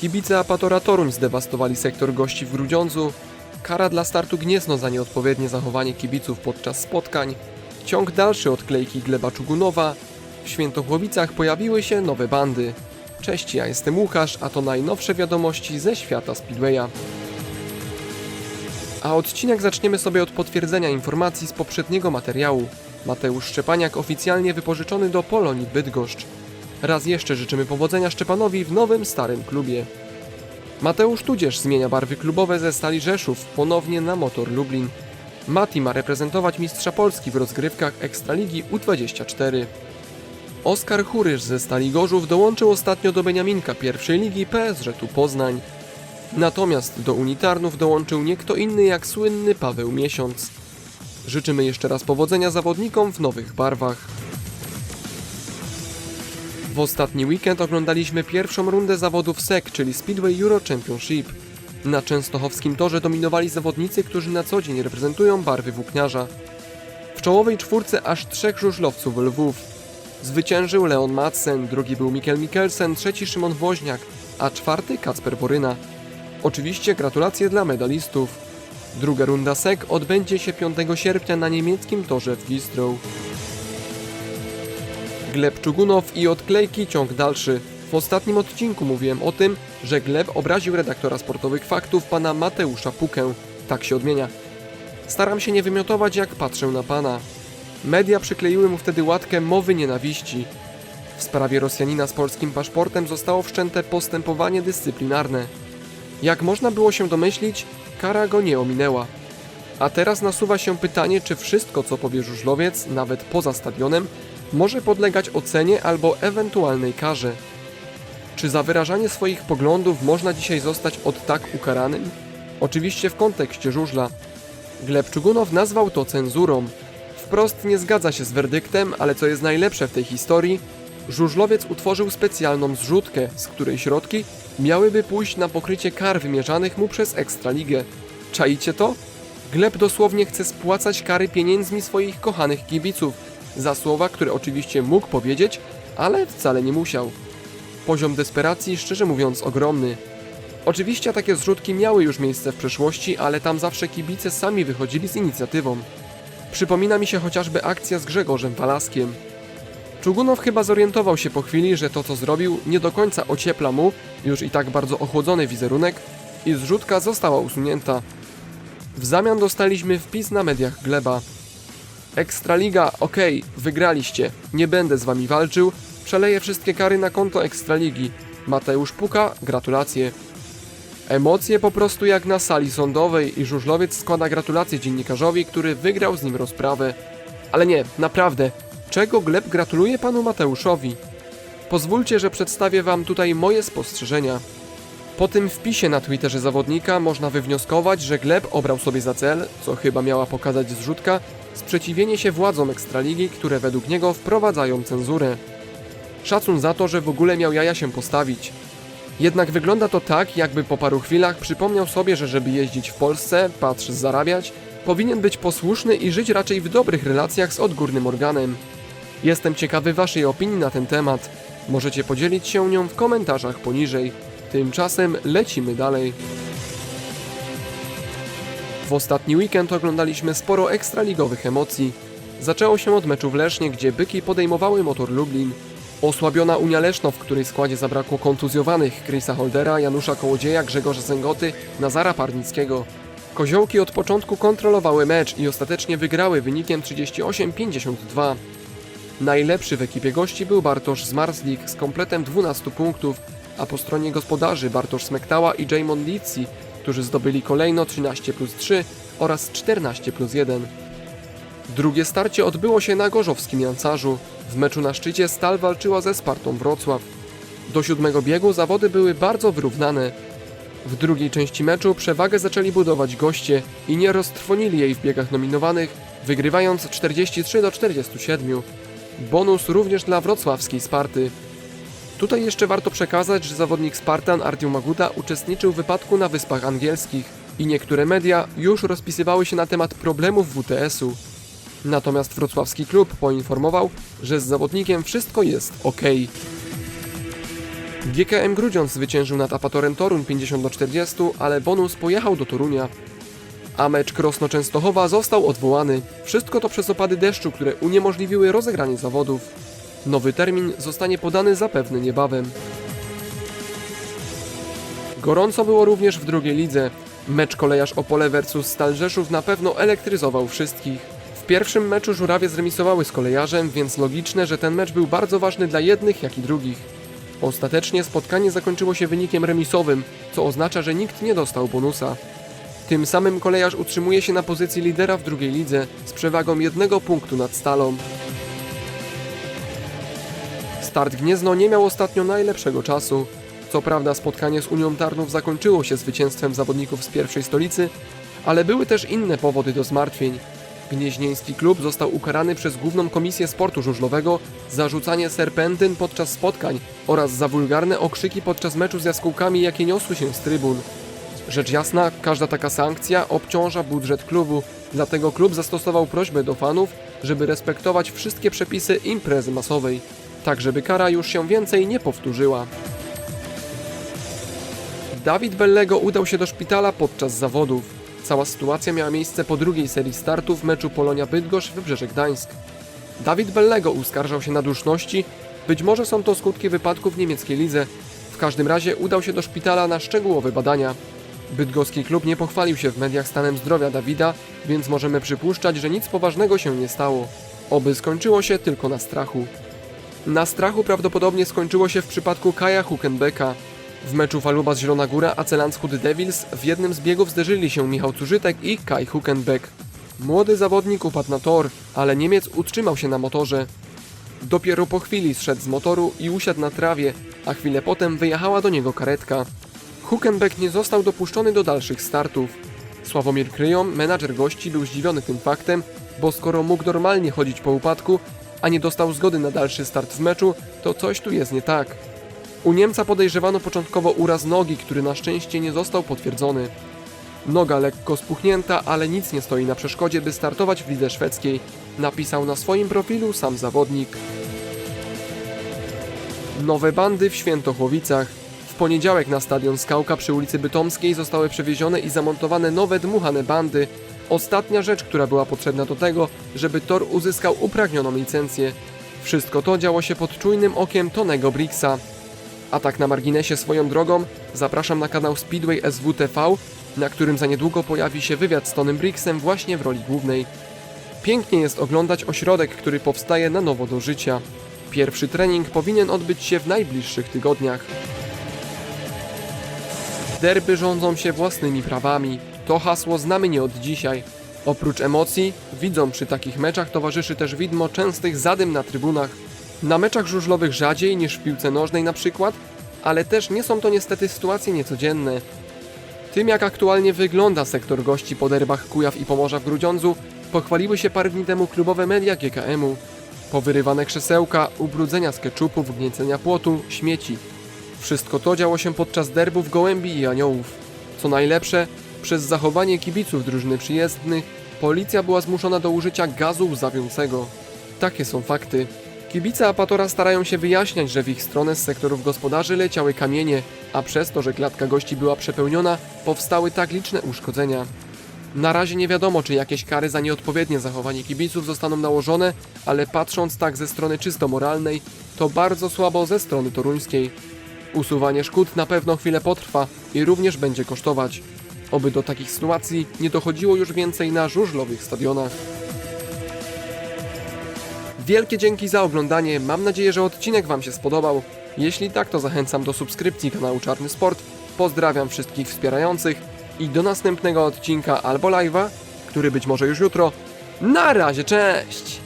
Kibice Apatora Toruń zdewastowali sektor gości w Grudziądzu. Kara dla startu Gniezno za nieodpowiednie zachowanie kibiców podczas spotkań. Ciąg dalszy odklejki Gleba Czugunowa. W Świętochłowicach pojawiły się nowe bandy. Cześć, ja jestem Łukasz, a to najnowsze wiadomości ze świata Speedwaya. A odcinek zaczniemy sobie od potwierdzenia informacji z poprzedniego materiału. Mateusz Szczepaniak oficjalnie wypożyczony do Polonii Bydgoszcz. Raz jeszcze życzymy powodzenia Szczepanowi w nowym, starym klubie. Mateusz tudzież zmienia barwy klubowe ze Stali Rzeszów ponownie na Motor Lublin. Mati ma reprezentować mistrza Polski w rozgrywkach Ekstraligi U24. Oskar Churysz ze Stali Gorzów dołączył ostatnio do Beniaminka pierwszej ligi PSG tu Poznań. Natomiast do Unitarnów dołączył nie kto inny jak słynny Paweł Miesiąc. Życzymy jeszcze raz powodzenia zawodnikom w nowych barwach. W ostatni weekend oglądaliśmy pierwszą rundę zawodów SEC, czyli Speedway Euro Championship. Na częstochowskim torze dominowali zawodnicy, którzy na co dzień reprezentują barwy włókniarza. W czołowej czwórce aż trzech żużlowców Lwów. Zwyciężył Leon Madsen, drugi był Mikkel Mikkelsen, trzeci Szymon Woźniak, a czwarty Kacper Boryna. Oczywiście gratulacje dla medalistów. Druga runda SEC odbędzie się 5 sierpnia na niemieckim torze w Gistrow. Gleb Czugunow i odklejki ciąg dalszy. W ostatnim odcinku mówiłem o tym, że Gleb obraził redaktora sportowych faktów pana Mateusza Pukę. Tak się odmienia. Staram się nie wymiotować jak patrzę na pana. Media przykleiły mu wtedy łatkę mowy nienawiści. W sprawie Rosjanina z polskim paszportem zostało wszczęte postępowanie dyscyplinarne. Jak można było się domyślić, kara go nie ominęła. A teraz nasuwa się pytanie, czy wszystko, co powie żużlowiec, nawet poza stadionem, może podlegać ocenie albo ewentualnej karze. Czy za wyrażanie swoich poglądów można dzisiaj zostać od tak ukaranym? Oczywiście w kontekście żużla. Gleb Czugunow nazwał to cenzurą. Wprost nie zgadza się z werdyktem, ale co jest najlepsze w tej historii, żużlowiec utworzył specjalną zrzutkę, z której środki miałyby pójść na pokrycie kar wymierzanych mu przez Ekstraligę. Czaicie to? Gleb dosłownie chce spłacać kary pieniędzmi swoich kochanych kibiców za słowa, które oczywiście mógł powiedzieć, ale wcale nie musiał. Poziom desperacji, szczerze mówiąc, ogromny. Oczywiście takie zrzutki miały już miejsce w przeszłości, ale tam zawsze kibice sami wychodzili z inicjatywą. Przypomina mi się chociażby akcja z Grzegorzem Walaskiem. Czugunow chyba zorientował się po chwili, że to co zrobił nie do końca ociepla mu już i tak bardzo ochłodzony wizerunek i zrzutka została usunięta. W zamian dostaliśmy wpis na mediach Gleba. Ekstraliga, okej, wygraliście, nie będę z wami walczył, przeleję wszystkie kary na konto Ekstraligi. Mateusz Puka, gratulacje. Emocje po prostu jak na sali sądowej i żużlowiec składa gratulacje dziennikarzowi, który wygrał z nim rozprawę. Ale nie, naprawdę, czego Gleb gratuluje panu Mateuszowi? Pozwólcie, że przedstawię wam tutaj moje spostrzeżenia. Po tym wpisie na Twitterze zawodnika można wywnioskować, że Gleb obrał sobie za cel, co chyba miała pokazać zrzutka, sprzeciwienie się władzom Ekstraligi, które według niego wprowadzają cenzurę. Szacun za to, że w ogóle miał jaja się postawić. Jednak wygląda to tak, jakby po paru chwilach przypomniał sobie, że żeby jeździć w Polsce, patrz zarabiać, powinien być posłuszny i żyć raczej w dobrych relacjach z odgórnym organem. Jestem ciekawy waszej opinii na ten temat. Możecie podzielić się nią w komentarzach poniżej. Tymczasem lecimy dalej. W ostatni weekend oglądaliśmy sporo ekstraligowych emocji. Zaczęło się od meczu w Lesznie, gdzie byki podejmowały motor Lublin. Osłabiona Unia Leszno, w której składzie zabrakło kontuzjowanych Chrisa Holdera, Janusza Kołodzieja, Grzegorza Zęgoty, Nazara Parnickiego. Koziołki od początku kontrolowały mecz i ostatecznie wygrały wynikiem 38-52. Najlepszy w ekipie gości był Bartosz Zmarzlik z kompletem 12 punktów, a po stronie gospodarzy Bartosz Smektała i Jamon Litsi, którzy zdobyli kolejno 13 plus 3 oraz 14 plus 1. Drugie starcie odbyło się na gorzowskim Jancarzu. W meczu na szczycie Stal walczyła ze Spartą Wrocław. Do siódmego biegu zawody były bardzo wyrównane. W drugiej części meczu przewagę zaczęli budować goście i nie roztrwonili jej w biegach nominowanych, wygrywając 43 do 47. Bonus również dla wrocławskiej Sparty. Tutaj jeszcze warto przekazać, że zawodnik Spartan Artyom Maguda uczestniczył w wypadku na Wyspach Angielskich i niektóre media już rozpisywały się na temat problemów WTS-u. Natomiast wrocławski klub poinformował, że z zawodnikiem wszystko jest ok. GKM Grudziądz zwyciężył nad Apatorem Toruń 50 do 40, ale bonus pojechał do Torunia. A mecz Krosno Częstochowa został odwołany. Wszystko to przez opady deszczu, które uniemożliwiły rozegranie zawodów. Nowy termin zostanie podany zapewne niebawem. Gorąco było również w drugiej lidze. Mecz kolejarz Opole versus Stal Rzeszów na pewno elektryzował wszystkich. W pierwszym meczu żurawie zremisowały z kolejarzem, więc logiczne, że ten mecz był bardzo ważny dla jednych, jak i drugich. Ostatecznie spotkanie zakończyło się wynikiem remisowym, co oznacza, że nikt nie dostał bonusa. Tym samym kolejarz utrzymuje się na pozycji lidera w drugiej lidze z przewagą jednego punktu nad Stalą. Start Gniezno nie miał ostatnio najlepszego czasu. Co prawda spotkanie z Unią Tarnów zakończyło się zwycięstwem zawodników z pierwszej stolicy, ale były też inne powody do zmartwień. Gnieźnieński klub został ukarany przez Główną Komisję Sportu Żużlowego za rzucanie serpentyn podczas spotkań oraz za wulgarne okrzyki podczas meczu z jaskółkami, jakie niosły się z trybun. Rzecz jasna, każda taka sankcja obciąża budżet klubu, dlatego klub zastosował prośbę do fanów, żeby respektować wszystkie przepisy imprezy masowej, tak żeby kara już się więcej nie powtórzyła. Dawid Bellego udał się do szpitala podczas zawodów. Cała sytuacja miała miejsce po drugiej serii startów meczu Polonia Bydgoszcz Wybrzeże Gdańsk. Dawid Bellego uskarżał się na duszności, być może są to skutki wypadku w niemieckiej lidze. W każdym razie udał się do szpitala na szczegółowe badania. Bydgoski klub nie pochwalił się w mediach stanem zdrowia Dawida, więc możemy przypuszczać, że nic poważnego się nie stało. Oby skończyło się tylko na strachu. Na strachu prawdopodobnie skończyło się w przypadku Kaja Hukenbecka. W meczu Faluba z Zielona Góra a Celandshut Devils w jednym z biegów zderzyli się Michał Cużytek i Kai Hukenbeck. Młody zawodnik upadł na tor, ale Niemiec utrzymał się na motorze. Dopiero po chwili zszedł z motoru i usiadł na trawie, a chwilę potem wyjechała do niego karetka. Hukenbeck nie został dopuszczony do dalszych startów. Sławomir Kryjom, menadżer gości, był zdziwiony tym faktem, bo skoro mógł normalnie chodzić po upadku, a nie dostał zgody na dalszy start w meczu, to coś tu jest nie tak. U Niemca podejrzewano początkowo uraz nogi, który na szczęście nie został potwierdzony. Noga lekko spuchnięta, ale nic nie stoi na przeszkodzie, by startować w lidze szwedzkiej, napisał na swoim profilu sam zawodnik. Nowe bandy w Świętochłowicach. W poniedziałek na stadion Skałka przy ulicy Bytomskiej zostały przewiezione i zamontowane nowe dmuchane bandy. Ostatnia rzecz, która była potrzebna do tego, żeby tor uzyskał upragnioną licencję. Wszystko to działo się pod czujnym okiem Tonego Brixa. A tak na marginesie swoją drogą, zapraszam na kanał Speedway SWTV, na którym za niedługo pojawi się wywiad z Tonym Brixem właśnie w roli głównej. Pięknie jest oglądać ośrodek, który powstaje na nowo do życia. Pierwszy trening powinien odbyć się w najbliższych tygodniach. Derby rządzą się własnymi prawami. To hasło znamy nie od dzisiaj. Oprócz emocji, widzom przy takich meczach towarzyszy też widmo częstych zadym na trybunach. Na meczach żużlowych rzadziej niż w piłce nożnej na przykład, ale też nie są to niestety sytuacje niecodzienne. Tym jak aktualnie wygląda sektor gości po derbach Kujaw i Pomorza w Grudziądzu, pochwaliły się parę dni temu klubowe media GKM-u. Powyrywane krzesełka, ubrudzenia z keczupu, wgniecenia płotu, śmieci. Wszystko to działo się podczas derbów Gołębi i Aniołów. Co najlepsze, przez zachowanie kibiców drużyny przyjezdnych, policja była zmuszona do użycia gazu łzawiącego. Takie są fakty. Kibice Apatora starają się wyjaśniać, że w ich stronę z sektorów gospodarzy leciały kamienie, a przez to, że klatka gości była przepełniona, powstały tak liczne uszkodzenia. Na razie nie wiadomo, czy jakieś kary za nieodpowiednie zachowanie kibiców zostaną nałożone, ale patrząc tak ze strony czysto moralnej, to bardzo słabo ze strony toruńskiej. Usuwanie szkód na pewno chwilę potrwa i również będzie kosztować. Oby do takich sytuacji nie dochodziło już więcej na żużlowych stadionach. Wielkie dzięki za oglądanie, mam nadzieję, że odcinek Wam się spodobał. Jeśli tak, to zachęcam do subskrypcji kanału Czarny Sport. Pozdrawiam wszystkich wspierających i do następnego odcinka albo live'a, który być może już jutro. Na razie, cześć!